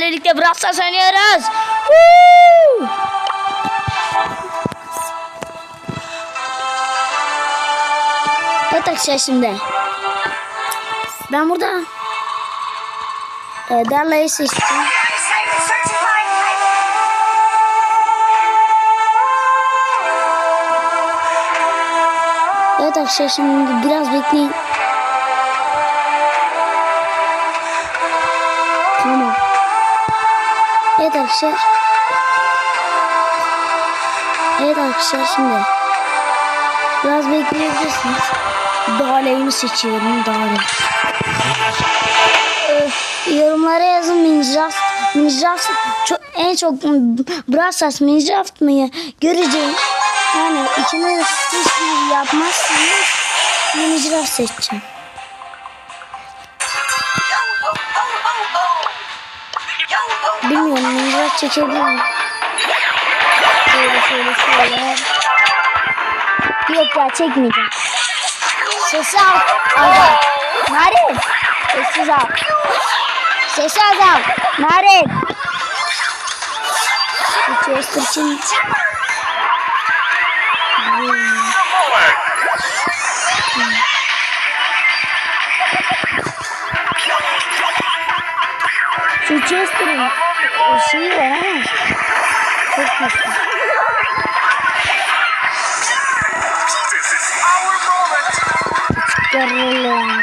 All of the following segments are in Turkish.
sizlerle birlikte Brawl Stars oynuyoruz. Woo! Evet arkadaşlar şimdi. Ben burada e, Darla'yı seçtim. Evet arkadaşlar şimdi biraz bekleyin. Evet arkadaşlar. Evet arkadaşlar şimdi. Biraz bekleyebilirsiniz. Dağlayını seçiyorum. Dağlay. Ee, yorumlara yazın Minecraft. Minecraft çok, en çok Brawl Stars Minecraft mı göreceğim. Yani içine hiçbir yapmazsanız Minecraft seçeceğim. Bilmiyorum Minecraft çekebilir miyim? Şöyle şöyle şöyle. Yok ya çekmeyeceğim. Sesi al. Azal. Narin. Sessiz al. Sesi azal. Narin. Chester için Şu Chester'ın şeyi var ama çok güçlü. Garılın.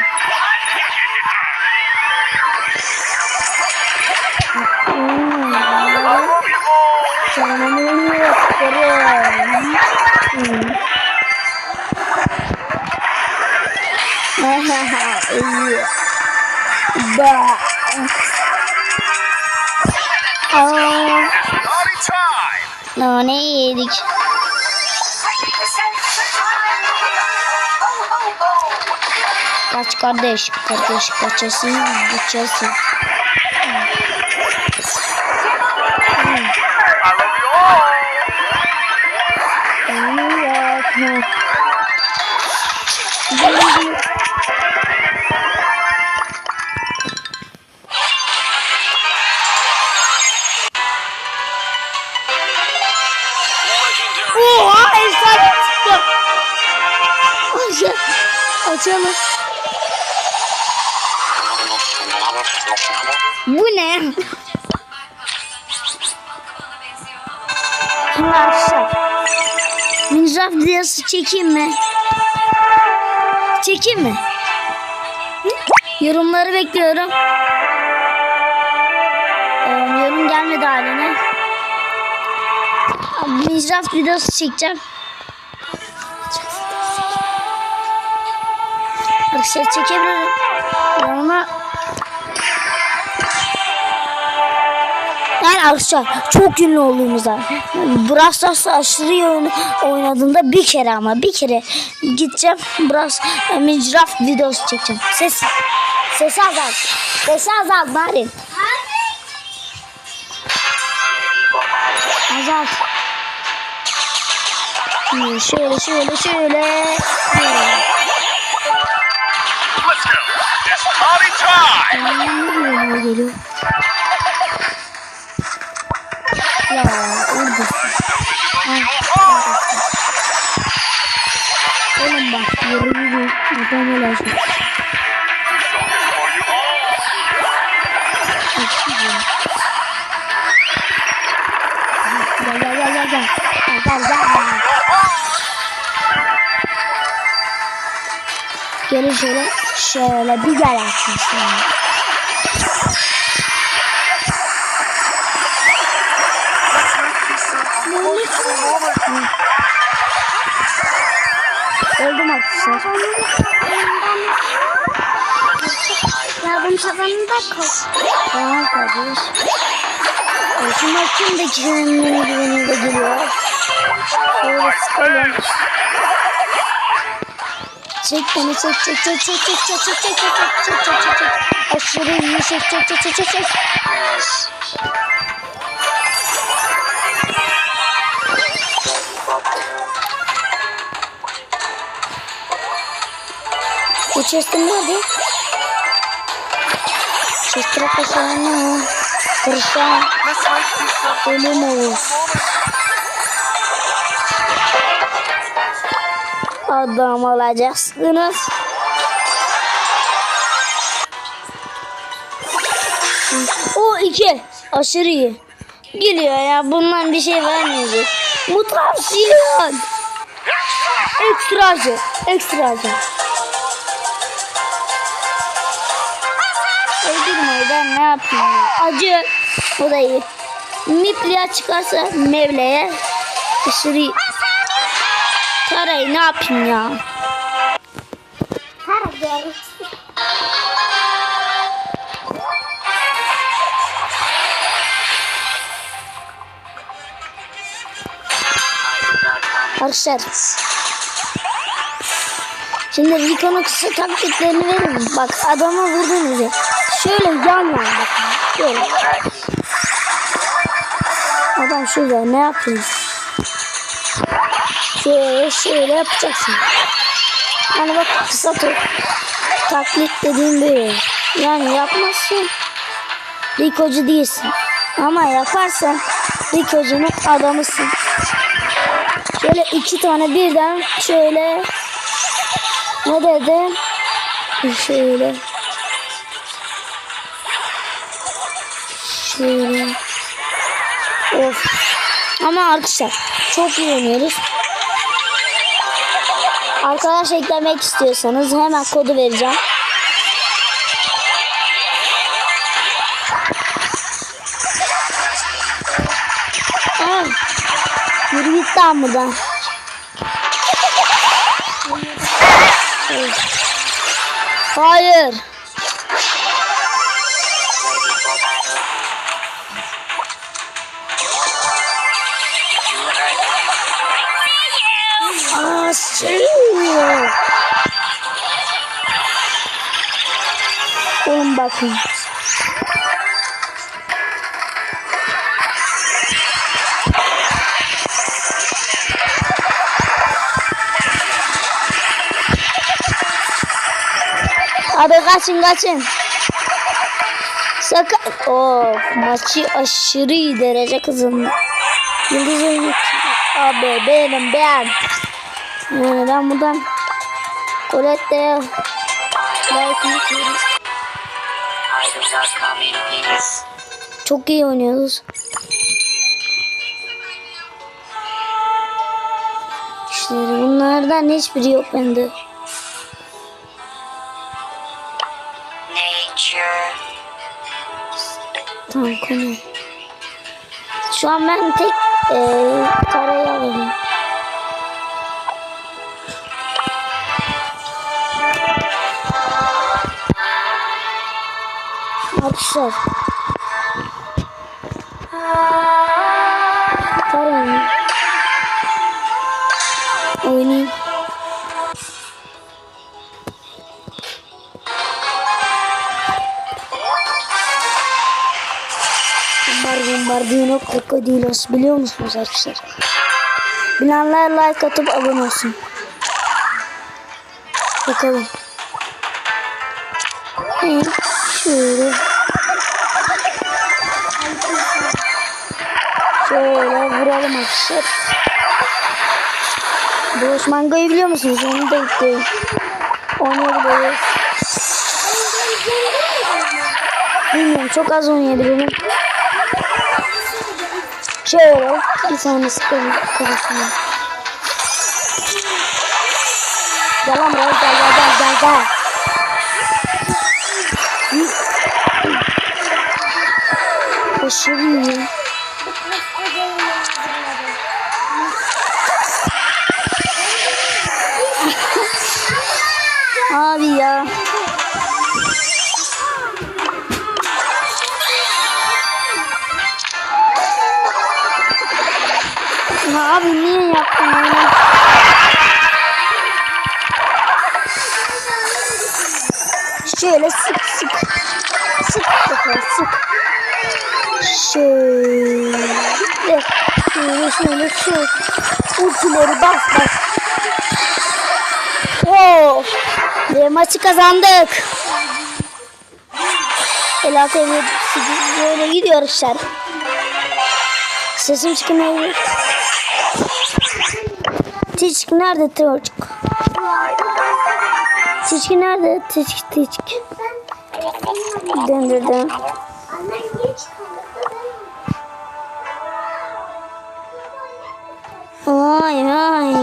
Canımı yakarım. Ha ha ha. Bah time! nane yedik. Kaç kardeş, kardeş kaçasın, kaçasın. Açalım. Bu ne? Minecraft videosu çekeyim mi? Çekeyim mi? Yorumları bekliyorum. Ee, yorum gelmedi haline. Minecraft videosu çekeceğim. Arkadaşlar çekebilirim. Yoruma Yani arkadaşlar çok ünlü olduğumuzda Brawl Stars'ta aşırı iyi oyun- oynadığımda bir kere ama bir kere gideceğim Brawl Minecraft videosu çekeceğim. Ses sesi azalt. Sesi azalt bari. Azalt. Şöyle şöyle şöyle. şöyle. Geliyor geliyor. Ya oradasın. Oğlum bak yeri bir mükemmel açtı. Gel gel gel gel gel. Gel gel gel. Gelin şöyle. Şöyle bir gel açmışım. Öldüm arkadaşlar. Yavrum tabanı da koy. Tamam kardeş. Ölçüm hakkım da kendine güvenine geliyor. Şöyle sıkalım. Çek beni çek çek çek çek çek çek çek çek çek çek çek çek çek çek Aşırı iyi çek çek çek çek çek çek Bu chest'in nerede? Chest'e something ölüm olur. Adam olacaksınız. O iki. Aşırı iyi. Geliyor ya bundan bir şey vermeyecek. Mutasyon. Ekstra acı. Ekstra acı. Öldürmeyi ben ne yapayım ya. Acı. O da iyi. Mipliya çıkarsa Mevle'ye aşırı iyi. Tarayı ne yapayım ya. Para gel. Arkadaşlar. Şimdi Rico'nun kısa taktiklerini verin. Bak adama vurdunuz ya. Şöyle yan yan. Şöyle. Adam şurada ne yapıyor? Şöyle şöyle yapacaksın. Hani bak kısa top. Taklit dediğim böyle. Yani yapmazsın. Rico'cu değilsin. Ama yaparsan Rico'cunun adamısın. Şöyle iki tane birden şöyle ne dedim? Şöyle. Şöyle. Of. Ama arkadaşlar çok iyi oynuyoruz. Arkadaş eklemek istiyorsanız hemen kodu vereceğim. Ay, yürü git lan buradan. Hayır. Bakın. Abi kaçın kaçın. Sakın. Of maçı aşırı derece kazandı. Yıldız oyunu. Abi benim ben. Yani ben buradan Colette'ye atıyorum. Çok iyi oynuyoruz. İşte bunlardan hiçbiri yok bende. Tamam konu. Şu an ben tek eee karayı alayım. Arkadaşlar. Karayı. Oynayayım. Bombar Bombardino Crocodilos biliyor musunuz arkadaşlar? Bilenler like atıp abone olsun. Bakalım. Şöyle. Şöyle vuralım arkadaşlar. Boş mangayı biliyor musunuz? Onu da yükleyin. Oynayabiliriz. Bilmiyorum çok az oynayabilirim. Şöyle bir tane sıkalım kafasına. Gel lan buraya gel gel gel gel gel. Hı. Aşırı Şöyle sık sık. Sık bakalım sık. Şöyle. Şöyle şöyle şöyle. Ultileri bas bas. Oo. Ve maçı kazandık. El Böyle gidiyor işler. Sesim çıkmıyor. Tiçk nerede çocuk? Tiçki nerede? Tiçk tiçk. Döndürdüm. Vay vay.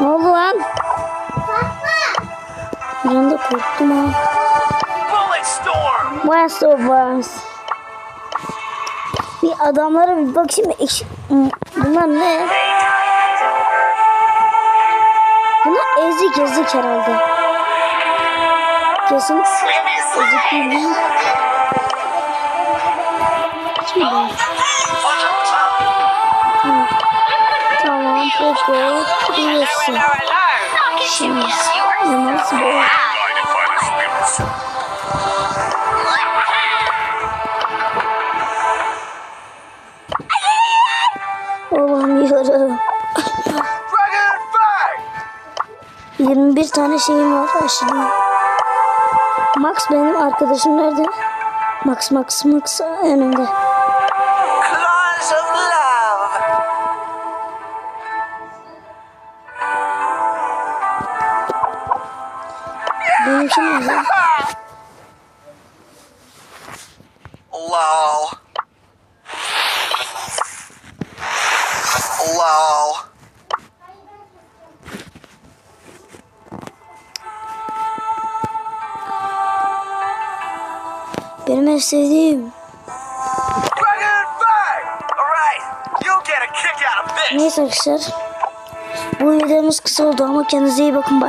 Ne oldu lan? Bir anda korktum ha. Bullet storm. Wars. Bir adamlara bir bakayım. Eş... Bunlar ne? Ezik ezik herhalde. Kesin ezik değil mi? Bu? Tamam. Poco. Burası. Şimdi. Nasıl bu? Tane şeyim var aşırı. Max benim arkadaşım nerede? Max Max Max önümde. Claws of love. Of this. Neyse arkadaşlar. Bu videomuz kısa oldu ama kendinize iyi bakın. Bye.